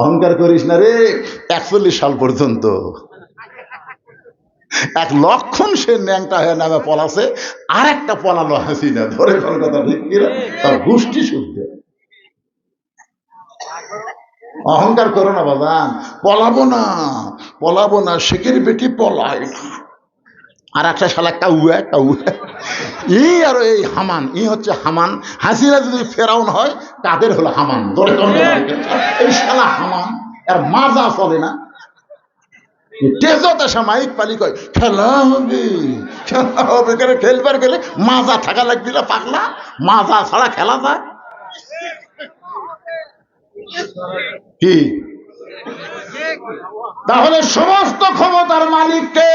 অহংকার করিস না রে, একচল্লিশ সাল পর্যন্ত। এক লক্ষণ সে ন্যাংটা হয়ে নামে পলাছে আর একটা পলালো হাসিনা ধরে কোন কথা ঠিক তার গোষ্ঠী শুদ্ধ। অহংকার করো না বাবা পলাবো না পলাবো না, শেখের বেটি পলায় না। আর একটা শালা কাউয়া কাউয়া। ই আর এই হামান ই হচ্ছে হামান। হাসিনা যদি ফেরাউন হয় কাদের হলো হামান। কিনা? এই শালা হামান আর মাজা চলে না। তেজত আসা মাইক পালি কয় খেলা হবে খেলা হবে। কেন খেলবার গেলে মাজা থাকা লাগবে না পাগলা। মাজা ছাড়া খেলা যায়। কি? তাহলে সমস্ত ক্ষমতার মালিককে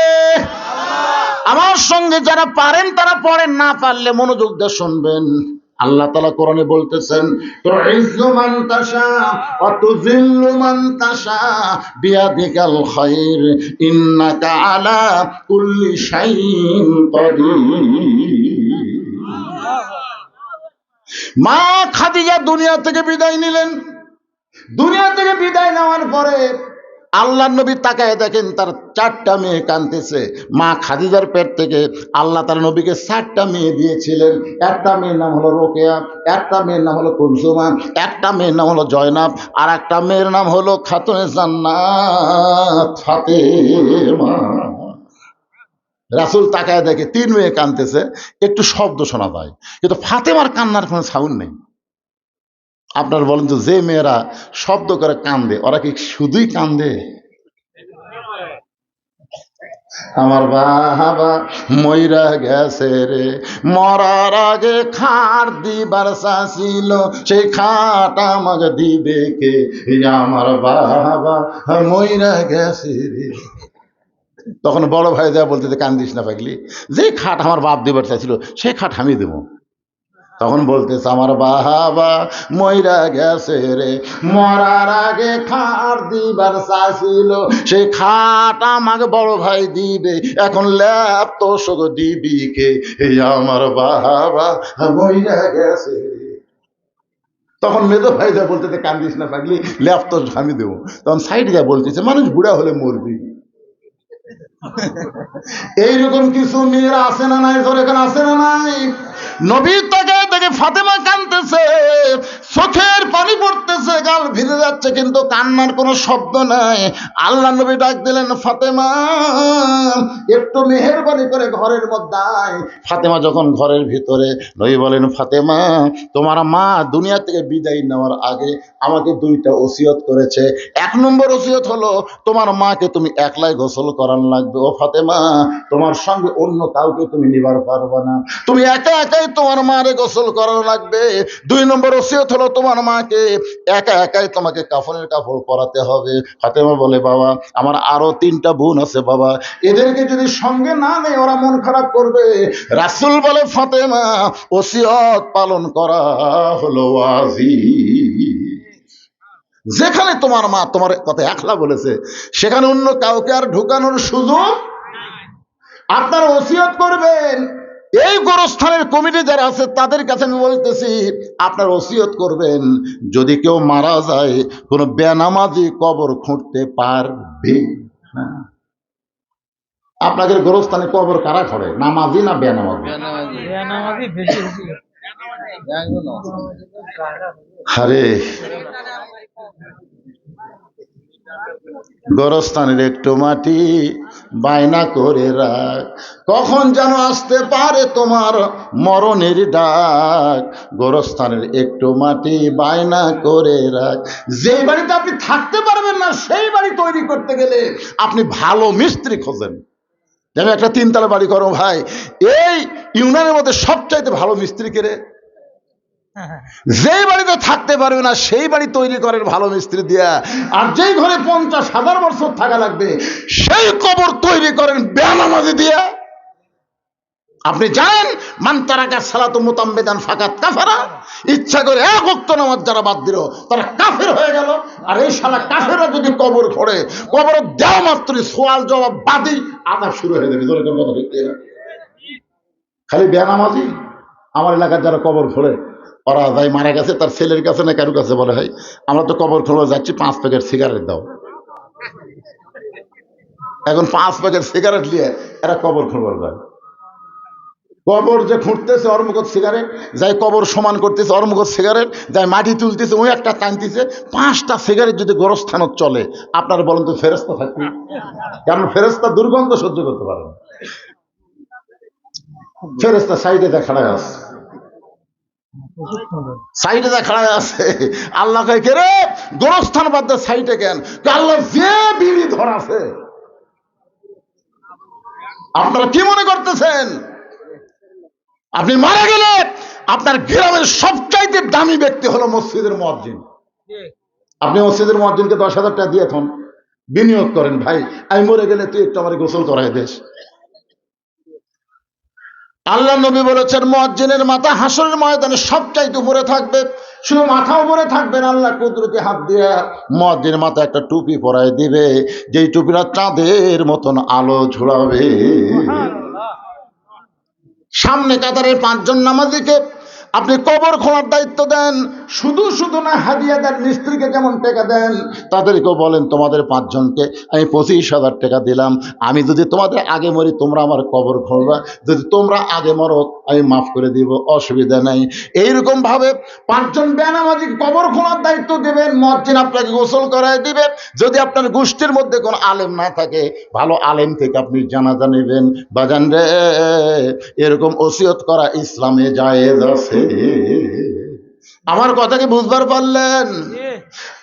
আমার সঙ্গে যারা পারেন তারা পড়েন, না পারলে মনোযোগ দিয়ে শুনবেন। আল্লাহ তালা কোরআনে বলতেছেন মা খাদিজা দুনিয়া থেকে বিদায় নিলেন। দুনিয়া থেকে বিদায় নেওয়ার পরে আল্লাহ নবী তাকায় দেখেন তার চারটা মেয়ে কানতেছে মা খাদিজার পেট থেকে আল্লাহ তার নবীকে চারটা মেয়ে দিয়েছিলেন। একটা মেয়ের নাম হলো রোকেয়া, একটা মেয়ের নাম হলো কুলসুমা, একটা মেয়ের নাম হলো জয়নাব, আর একটা মেয়ের নাম হলো খাতুনে ফাতেমা। রাসুল তাকায় দেখে তিন মেয়ে কানতেছে একটু শব্দ শোনা যায়, কিন্তু ফাতেমার কান্নার কোনো সাউন্ড নেই। আপনার বলেন তো, যে মেয়েরা শব্দ করে কান্দে, ওরা কি শুধুই কান্দে? আমার বাবা ময়রা গেছে রে, মরার আগে খাট দিবার চাছিল সেই খাট আমাকে দিবে কে? আমার বাবা ময়রা গেছে রে। তখন বড় ভাই দেওয়া বলতে কান্দিস না পাগলি, যে খাট আমার বাপ দিবার চাইছিল সেই খাট আমি দেবো। তখন বলতেছে, আমার বাবা ময়রা গেছে রে। মরার আগে খাট দিবার চাইছিল সেই খাট আমাকে বড় ভাই দিবে। এখন ল্যাপ তো শোক দিবি কে? এই আমার বাবা ময়রা গেছে তখন মেজো ভাই যা বলতেছে, কান্দিস না পাগলি, ল্যাপ তো আমি দেবো। তখন সাইড যা বলতেছে, মানুষ বুড়া হলে মরবি। এইরকম কিছু মেয়েরা আসে না নাই? তোর এখানে আসে না নাই? নবীর তাকে দেখে ফাতেমা কানতেছে চোখের পানি পড়তেছে। গাল যাচ্ছে কিন্তু কান্নার কোনো শব্দ নাই। আল্লাহ নবী ডাক দিলেন, ফাতেমা, একটু মেহেরবানি করে ঘরের মধ্যে আয়। ফাতেমা যখন ঘরের ভিতরে, নবী বলেন, ফাতেমা, তোমার মা দুনিয়া থেকে বিদায় নেওয়ার আগে আমাকে দুইটা ওসিয়ত করেছে। এক নম্বর ওসিয়ত হলো, তোমার মাকে তুমি একলাই গোসল করান লাগবে। ও ফাতেমা, তোমার সঙ্গে অন্য কাউকে তুমি নিবার পারবে না। তুমি একা একাই তোমার মারে গোসল করানো লাগবে। দুই নম্বর ওসিয়ত হলো, তোমার মাকে একা একাই তোমাকে কাফনের কাপড় পরাতে হবে। ফাতেমা বলে, বাবা, আমার আরও তিনটা বোন আছে, বাবা। এদেরকে যদি সঙ্গে না নেই ওরা মন খারাপ করবে, রাসুল বলে, ফাতেমা, ওসিয়ত পালন করা হলো আজি যেখানে তোমার মা তোমার কথা একলা বলেছে, সেখানে অন্য কাউকে আর ঢুকানোর সুযোগ আপনারা ওসিয়ত করবেন। এই গোরস্থানের কমিটি যারা আছে তাদের কাছে আমি বলতেছি আপনার ওসিয়ত করবেন। যদি কেউ মারা যায় কোনো বেনামাজি কবর খুঁড়তে পারবে না। আপনাদের গোরস্থানে কবর কারা খড়ে? নামাজি না বেনামাজি? আরে গোরস্থানের একটু মাটি বায়না করে রাখ। কখন যেন আসতে পারে তোমার মরণের ডাক। গোরস্থানের একটু মাটি বায়না করে রাখ। যেই বাড়িতে আপনি থাকতে পারবেন না, সেই বাড়ি তৈরি করতে গেলে আপনি ভালো মিস্ত্রি খোঁজেন। যেন একটা তিনতলা বাড়ি করো ভাই। এই ইউনিয়নের মধ্যে সবচাইতে ভালো মিস্ত্রি কেড়ে যেই বাড়িতে থাকতে পারবে না, সেই বাড়ি তৈরি করেন ভালো মিস্ত্রি দিয়া। আর যেই ঘরে পঞ্চাশ হাজার বছর থাকা লাগবে, সেই কবর তৈরি করেন বেনামাজি দিয়া। আপনি জানেন মান্তারাকা সালাতু মোতাম্বেদান ফাকাত কাফারা। ইচ্ছা করে এক অক্ত নামাজ যারা বাদ দিল, তারা কাফের হয়ে গেল। আর এই শালা কাফেরা যদি কবর খোড়ে, কবর দেওয়া মাত্রই সোয়াল জবাব বাদি আদাব শুরু হয়ে যাবে। জোরে কথা খালি বেনামাজি আমার এলাকার যারা কবর খোলে ওরা যাই মারা গেছে, তার ছেলের কাছে না কারোর কাছে বলে হয় আমরা তো কবর খোলা যাচ্ছি, পাঁচ প্যাকেট সিগারেট দাও। এখন পাঁচ প্যাকেট সিগারেট নিয়ে এরা কবর খোলবার যায়। কবর যে খুঁড়তেছে অর্মুখত সিগারেট, যাই কবর সমান করতেছে অর্মুখত সিগারেট, যাই মাটি তুলতেছে, ওই একটা টানতেছে, পাঁচটা সিগারেট যদি গোরস্থানত চলে, আপনার বলেন তো ফেরস্তা থাকবে? কারণ ফেরস্তা দুর্গন্ধ সহ্য করতে পারে ফেরস্তা সাইডে দেখা আছে সাইডে যা আছে, আল্লাহ কয় রে? গোরস্থান বাদ দে সাইডে কেন? আল্লাহ যে বিড়ি ধরাছে। আপনারা কি মনে করতেছেন? আপনি মারা গেলে আপনার গ্রামের সবচাইতে দামি ব্যক্তি হলো মসজিদের মসজিদ আপনি মসজিদের মসজিদকে দশ হাজার টাকা দিয়ে থন বিনিয়োগ করেন। ভাই, আমি মরে গেলে তুই একটু আমার গোসল করাই দেশ আল্লাহ নবী বলেছেন মজ্জিনের মাথা হাসরের ময়দানে সবচাইতে উপরে থাকবে। শুধু মাথা উপরে থাকবে না আল্লাহ কুদরতি হাত দিয়ে মজ্জিনের মাথা একটা টুপি পরায় দিবে যেই টুপিটা চাঁদের মতন আলো ঝুলাবে। সামনে কাতারের পাঁচজন নামাজিকে আপনি কবর খোলার দায়িত্ব দেন, শুধু শুধু না হাদিয়া দেন মিস্ত্রিকে যেমন টাকা দেন? তাদেরকেও বলেন, তোমাদের পাঁচজনকে আমি পঁচিশ হাজার টাকা দিলাম। আমি যদি তোমাদের আগে মরি, তোমরা আমার কবর খোলবা। যদি তোমরা আগে মরো, আমি মাফ করে দিব, অসুবিধা নাই। এইরকম ভাবে পাঁচজন বেনামাজি কবর খোলার দায়িত্ব দেবেন, মসজিদ আপনাকে গোসল করায় দিবে। যদি আপনার গোষ্ঠীর মধ্যে কোনো আলেম না থাকে, ভালো আলেম থেকে আপনি জানাজা নেবেন। বাজান রে, এরকম ওসিয়ত করা ইসলামে জায়েজ আছে। আমার কথা কি বুঝবার পারলেন?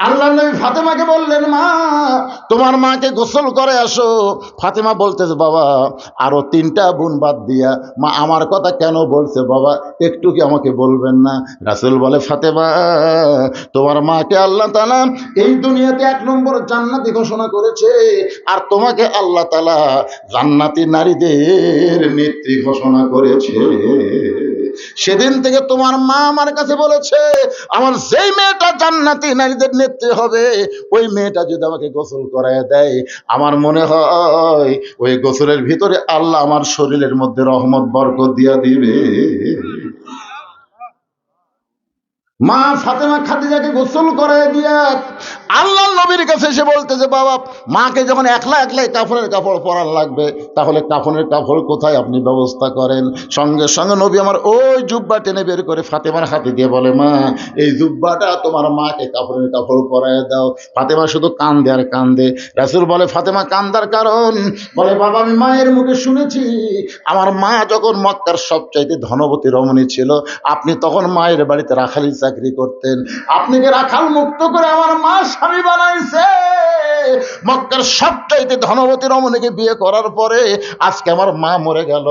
আল্লাহ নবী ফাতেমাকে বললেন মা তোমার মাকে গোসল করে আসো। ফাতেমা বলতেছে বাবা আরও তিনটা বোন বাদ দিয়া মা আমার কথা কেন বলছে? বাবা একটু কি আমাকে বলবেন না? রাসুল বলে ফাতেমা তোমার মাকে আল্লাহ তালা এই দুনিয়াতে এক নম্বর জান্নাতি ঘোষণা করেছে আর তোমাকে আল্লাহ তালা জান্নাতি নারীদের নেত্রী ঘোষণা করেছে। সেদিন থেকে তোমার মা আমার কাছে বলেছে, আমার যেই মেয়েটা জান্নাতি নারীদের নেত্রী হবে, ওই মেয়েটা যদি আমাকে গোসল করায় দেয়, আমার মনে হয় ওই গোসলের ভিতরে আল্লাহ আমার শরীরের মধ্যে রহমত, বরকত দিয়া দিবে। মা ফাতেমা খাদিজাকে গোসল করে দিয়া আল্লাহ নবীর কাছে এসে বলতেছে বাবা, মাকে যখন একলা একলাই কাফনের কাপড় পরার লাগবে, তাহলে কাফনের কাপড় কোথায় আপনি ব্যবস্থা করেন? সঙ্গে সঙ্গে নবী আমার ওই জুব্বা টেনে বের করে ফাতেমার হাতে দিয়ে বলে, মা, এই জুব্বাটা তোমার মাকে কাপড়ের কাপড় পরায় দাও। ফাতেমা শুধু কান্দে আর কান্দে। রাসুল বলে, ফাতেমা, কান্দার কারণ? বলে, বাবা, আমি মায়ের মুখে শুনেছি, আমার মা যখন মক্কার সবচাইতে ধনবতী রমণী ছিল, আপনি তখন মায়ের বাড়িতে রাখালি চাকরি করতেন। আপনি কি রাখাল মুক্ত করে আমার মা স্বামী বানাইছে? মক্কার সবচাইতে ধনবতী রমণীকে বিয়ে করার পরে আজকে আমার মা মরে গেল।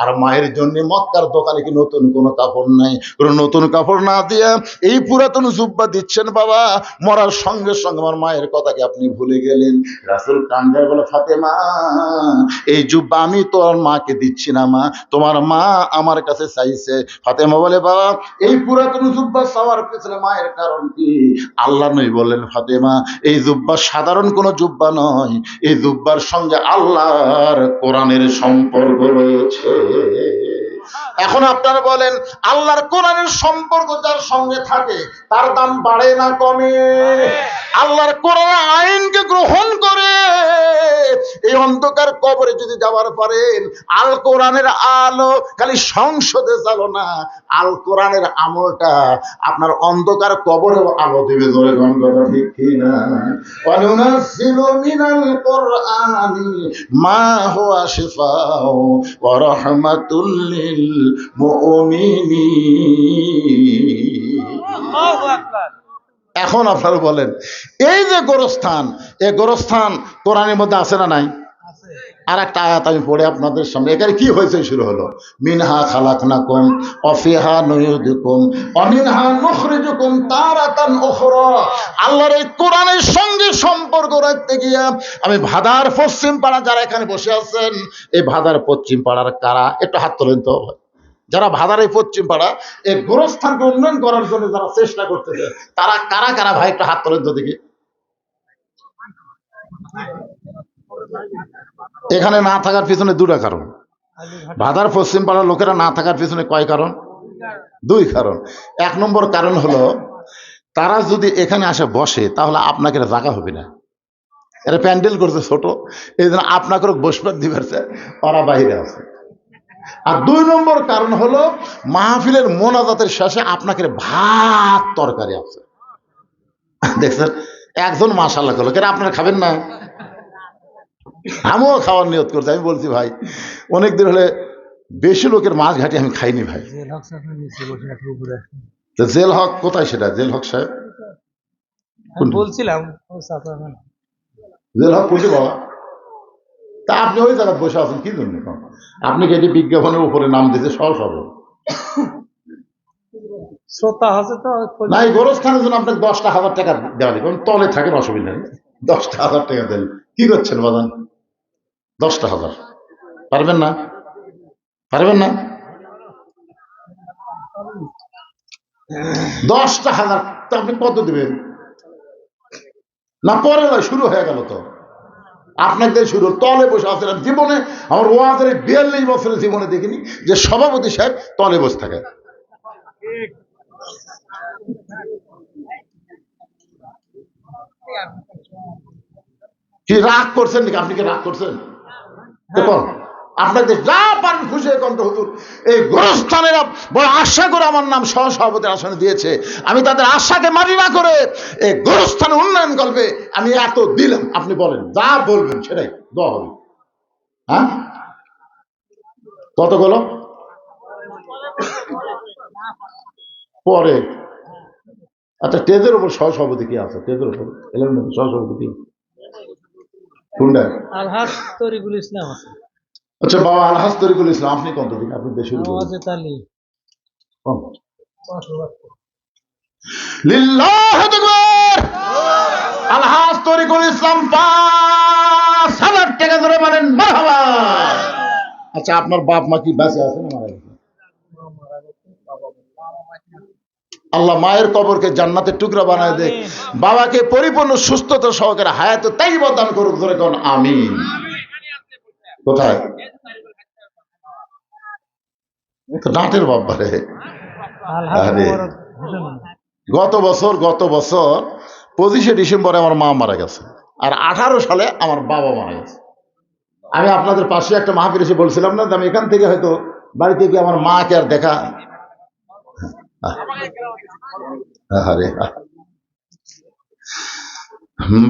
আর মায়ের জন্য মক্কার দোকানে কি নতুন কোনো কাপড় নাই? কোনো নতুন কাপড় না দিয়ে এই পুরাতন জুব্বা দিচ্ছেন বাবা। মরার সঙ্গে সঙ্গে আমার মায়ের কথাকে আপনি ভুলে গেলেন। রাসুল কান্দার বলে, ফাতেমা, এই জুব্বা আমি তোর মাকে দিচ্ছি না মা। তোমার মা আমার কাছে চাইছে। ফাতেমা বলে, বাবা, এই পুরাতন জুব্বা চাওয়ার পেছনে মায়ের কারণ কি? আল্লাহ নই বললেন, ফাতেমা, এই জুব্বা সাধারণ কোনো জুব্বা নয়। এই জুব্বার সঙ্গে আল্লাহর কোরআনের সম্পর্ক রয়েছে। এখন আপনারা বলেন, আল্লাহর কোরআনের সম্পর্ক যার সঙ্গে থাকে, তার দাম বাড়ে না কমে? আল্লাহর কোরআন আইনকে গ্রহণ করে। এই অন্ধকার কবরে যদি যাওয়ার পারেন আল কোরআনের আলো খালি সংসদে চালো না আল কোরআনের আমলটা আপনার অন্ধকার কবরেও আলো দেবে ধরে কথা ঠিক কি না অনুনাজ্জিলু মিনাল কোরআনি মা হুয়া শিফাউ ওয়া রাহমাতুল এখন আপনারা বলেন, এই যে গোরস্থান, এই গোরস্থান কোরআনের মধ্যে আছে না নাই? আর একটা আয়াত আমি পড়ে আপনাদের সামনে, এখানে কি হয়েছে শুরু হলো? মিনহা খালাকনাকুম, অফিহা নুয়ুদুকুম, অমিনহা নুখরিজুকুম তারাতান উখরা। আল্লাহর এই কোরআনের সঙ্গে সম্পর্ক রাখতে গিয়া আমি ভাদার পশ্চিম পাড়া যারা এখানে বসে আছেন, এই ভাদার পশ্চিম পাড়ার কারা? একটু হাত তোলেন তো যারা ভাদার পশ্চিম পাড়া এই গোরস্থানকে উন্নয়ন করার জন্য যারা চেষ্টা করতেছে, তারা কারা কারা ভাই একটু হাত তোলেন তো দেখি। এখানে না থাকার পিছনে দুটা কারণ। ভাদার পশ্চিম পাড়ার লোকেরা না থাকার পিছনে কয় কারণ? দুই কারণ। এক নম্বর কারণ হলো, তারা যদি এখানে আসে বসে, তাহলে আপনাকে জায়গা হবে না। এরা প্যান্ডেল করছে ছোট, এই জন্য আপনাকে বসবার দিবেছে ওরা বাইরে আছে। আর দুই নম্বর কারণ হলো মাহফিলের মোনাজাতের শেষে আপনাকে ভাত তরকারি আছে। দেখছেন? একজন মাশাল্লাহ করল কেন আপনারা খাবেন না? আমিও খাওয়ার নিয়ত করছি আমি বলছি ভাই অনেক দিন হলে বেশি লোকের মাছ ঘাটি আমি খাইনি ভাই। জেল হক কোথায় সেটা? জেল হক সাহেব? বলছিলাম জেল হক বুঝে বাবা তা আপনি ওই জায়গায় বসে আছেন কি জন্য আপনি কি বিজ্ঞাপনের উপরে নাম দিতে সহজ হবে। শ্রোতা আছে তো না এই গোরস্থানের জন্য আপনাকে দশটা হাজার টাকা দেওয়া দিবেন তলে থাকেন অসুবিধা নেই। দশটা হাজার টাকা দেন। কি করছেন বাদান দশটা হাজার। পারবেন না? পারবেন না? দশটা হাজার আপনি কত দিবেন? না পরে নয় শুরু হয়ে গেল তো। আপনাদের শুরু তলে বসে আছেন জীবনে, আমার ওয়াজের বিয়াল্লিশ বছরের জীবনে দেখিনি যে সভাপতি সাহেব তলে বসে থাকে। কি রাগ করছেন নাকি? আপনি কি রাগ করছেন? দেখুন আপনাদের যা পারেন খুশি কণ্ঠ হুজুর। এই গোরস্থানের বড় আশা করে আমার নাম সহসভাপতির আসনে দিয়েছে। আমি তাদের আশাকে মারি না করে এই গোরস্থানের উন্নয়ন করবে আমি এত দিলাম। আপনি বলেন, যা বলবেন সেটাই দেওয়া হবে। হ্যাঁ? কতগুলো পরে। আচ্ছা টেজের উপর সহসভাপতি কি আছে? টেজের উপর, এলেন সহসভাপতি? কি আলহাজ তরিকুল ইসলাম আছে। আচ্ছা বাবা আলহাজ তরিকুল ইসলাম আপনি কত দিন আপনি দেশের আলহাজ তরিকুল ইসলাম পাঁচ হাজার টাকা ধরে মারহাবা! আচ্ছা আপনার বাপ মা কি বেঁচে আছে না মারা গেছে? আল্লাহ মায়ের কবরকে জান্নাতের টুকরা বানায় দে। বাবাকে পরিপূর্ণ সুস্থতা সহকারে হায়াতে তাই দান করুক ধরে কোন আমিন। কোথায়? বাবারে আরে। গত বছর গত বছর পঁচিশে ডিসেম্বরে আমার মা মারা গেছে। আর আঠারো সালে আমার বাবা মারা গেছে। আমি আপনাদের পাশে একটা মাহফিল এসে বলছিলাম না আমি এখান থেকে হয়তো বাড়িতে গিয়ে আমার মাকে আর দেখা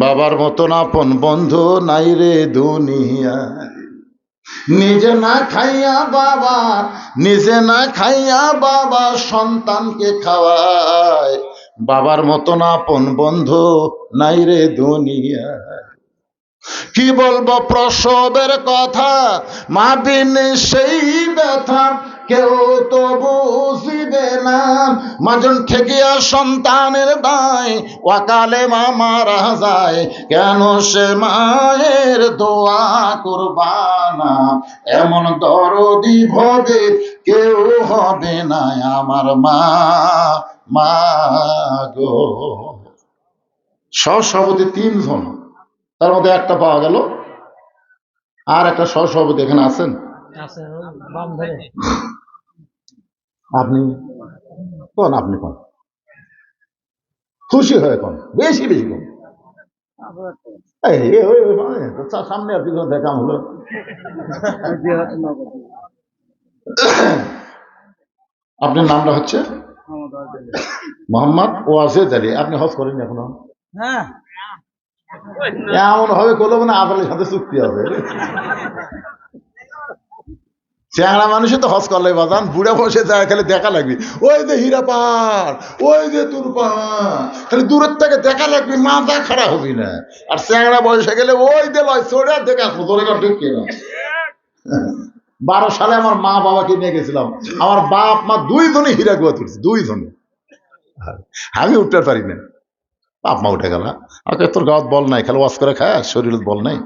বাবার মতন আপন বন্ধু নাই রে দুনিয়া। নিজে না খাইয়া বাবা, নিজে না খাইয়া বাবা সন্তানকে খাওয়ায়। বাবার মতন আপন বন্ধু নাই রে দুনিয়া কি বলব প্রসবের কথা? মা বিন সেই ব্যথা কেউ তো বুঝিবে না। মাজন ঠেকিয়া সন্তানের দায় ওয়াকালে মা মারা যায়। কেন সে মায়ের দোয়া করবানা? এমন দরদি ভবে কেউ হবে না আমার মা মা গো। সহসভাপতি তিনজন। তার মধ্যে একটা পাওয়া গেল। আর একটা সহসভাপতি এখানে আছেন? আপনি কোন? আপনি কোন? খুশি হয়ে কোন? বেশি বেশি কোন? সামনে আর পিছনে দেখাম হলো। আপনার নামটা হচ্ছে? মোহাম্মদ ওয়াজেদ আলী। আপনি হজ করেন এখনও? হ্যাঁ। এমন হবে করল না আদালের সাথে চুক্তি হবে। চেহারা মানুষে তো হজ করলে বাজান, বুড়া বসে যায় খালি দেখা লাগবে। ওই যে হীরা পাহাড়, ওই যে তোর পাহাড়, খালি দূরের থেকে দেখা লাগবে মাথা খারাপ হবি না। আর চেহারা বয়সে গেলে ওই যে লয় আর দেখে আসব ঠিক কিনা। বারো সালে আমার মা বাবাকে নিয়ে গেছিলাম। আমার বাপ, মা দুই দুইজনে হীরা গুয়া তুলছে দুইজনে আমি উঠতে পারি না। বাপ মা উঠে গেল। আগে তোর গাঁত বল নাই, খালি ওয়াশ করে খায় শরীর বল নাই।